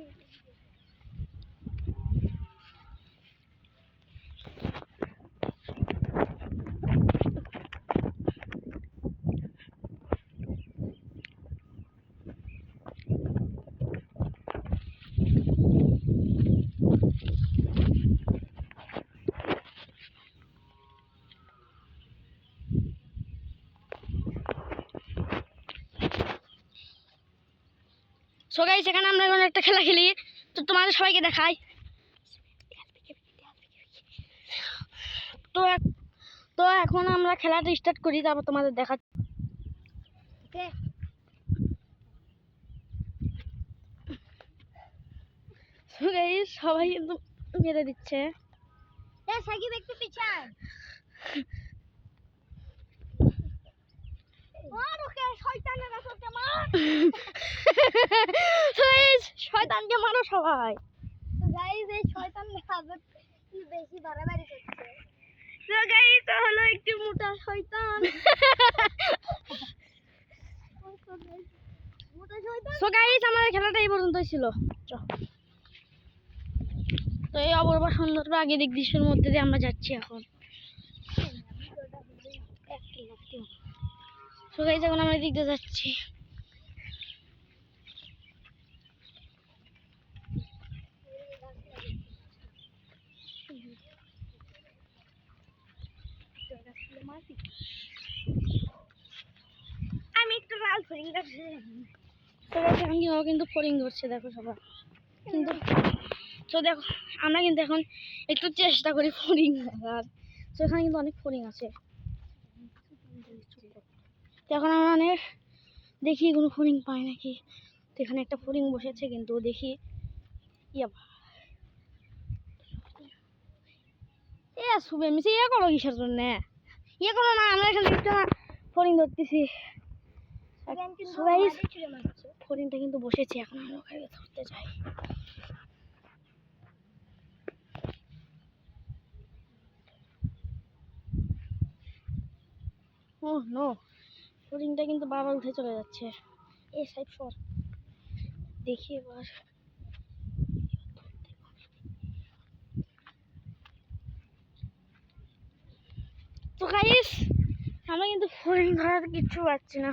Yeah. So guys এখানে আমরা এখন একটা খেলা খেলি। তো তোমাদের সবাইকে দেখাই। তো তো এখন আমরা খেলাটা স্টার্ট করি তারপর তোমাদের দেখা So সবাই কিন্তু মেরে দিচ্ছে। সাকিব একটু পিছায় মার ওকে শয়তানের মার। শয়তানকে মারো সবাই। তো গাইস এই শয়তান হাজত বেশি বাড়াবাড়ি করছে? guys, ও হলো একটি মোটা শয়তান। সো গাইস আমাদের খেলাটা এই পর্যন্তই ছিল। তো এই অপূর্ব সুন্দর প্রাকৃতিক দৃশ্যের মধ্যে দিয়ে আমরা যাচ্ছি এখন। সো গাইস এখন আমরা এদিক দিয়ে যাচ্ছি আমি একটু লাল ফরিং কিন্তু ফরিং ধরছে দেখো সবাই। কিন্তু তো দেখো, আমরা কিন্তু এখন একটু চেষ্টা করি ফরিং ধরার তো এখানে কিন্তু অনেক ফরিং আছে। তো এখন আমরা অনেক দেখি, কোনো ফরিং পাই নাকি? তো এখানে একটা ফরিং বসেছে কিন্তু দেখি। ইয়া এ শুভে মিশে ইয়ে করো কিসের জন্য? ইয়ে করো না, আমরা এখানে একটা ফরিং ধরতেছি। ফরিংটা কিন্তু বসেছে এখন আমরা ওখানে ধরতে যাই ও নো ফরিংটা কিন্তু বারবার উঠে চলে যাচ্ছে। এ সাইড সর দেখি এবার। তো গাইস আমরা কিন্তু ফরিং ধরার কিচ্ছু পাচ্ছি না।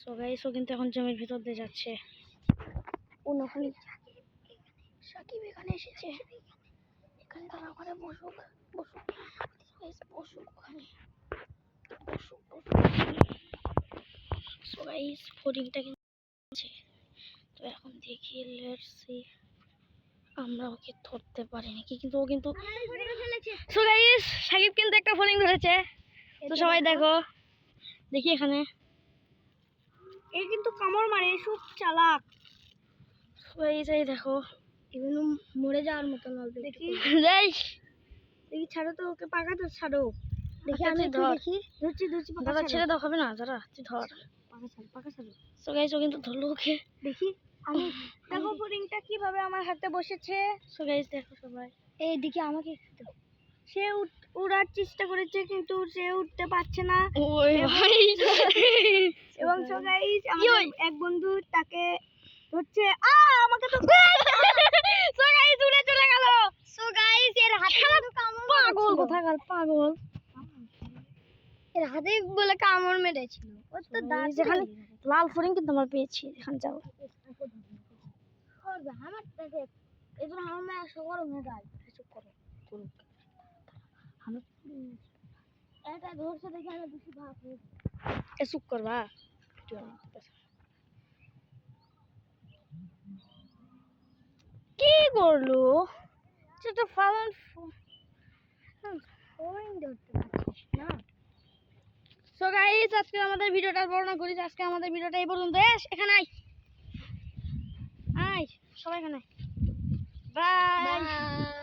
সো গাইস ও কিন্তু এখন জমির ভিতর দিয়ে যাচ্ছে। ও ওখানে সাকিব এখানে এসেছে। এখানে তারা ওখানে বসুক বসুক। বসুক ওখানে। বসুক সো গাইস ফোরিংটা কিন্তু তো এখন দেখি লেটস সি আমরা ওকে ধরতে পারি নাকি? কিন্তু ও কিন্তু সো গাইস সাকিব কিন্তু একটা ফোনিং ধরেছে। তো সবাই দেখো। দেখি এখানে। এ কিন্তু কামড় মারে খুব চালাক। এই দেখো এগুলো মরে যাওয়ার মতো নল দেখি। দেখি। ছাড়ো তো ওকে পাকা তো ছাড়ো। দেখি আচ্ছা, আমি। দেখি। ধরছি ধরছি দাদা ছেড়ে দাও হবে না? দাদা তুই ধর। পাকা ছাড়ো পাকা ছাড়ো। সো গাইস ও কিন্তু ধরলো ওকে। দেখি আমি দেখো পুডিংটা কীভাবে আমার হাতে বসেছে। সো গাইস দেখো সবাই। এই দিকে আমাকে একটু দাও। সে উড়ার চেষ্টা করেছে কিন্তু সে উঠতে পারছে না। এবং সো গাইস এক বন্ধু তাকে হচ্ছে আ আমাকে তো সো গাইস উড়ে চলে গেল। সো গাইস এর হাতে কামড় পাগল। কোথাকার পাগল। এর হাতে বলে কামড় মেরেছিল। ওর তো দাঁত যেখানে লাল ফরিং কিন্তু আমরা পেয়েছি এখানে যাও। আমার দেখে এবার আমার মা একশো গরম যায় করো। করুক। আমরা এটা ধরছে দেখে আমি বেশি ভাব এ চুপ করবা কি করল? সেটা না। সো গাইস আজকে আমাদের ভিডিওটা বর্ণনা করি আজকে আমাদের ভিডিওটা এই পর্যন্ত। এস এখানে আয়। আয় সবাই এখানে বাই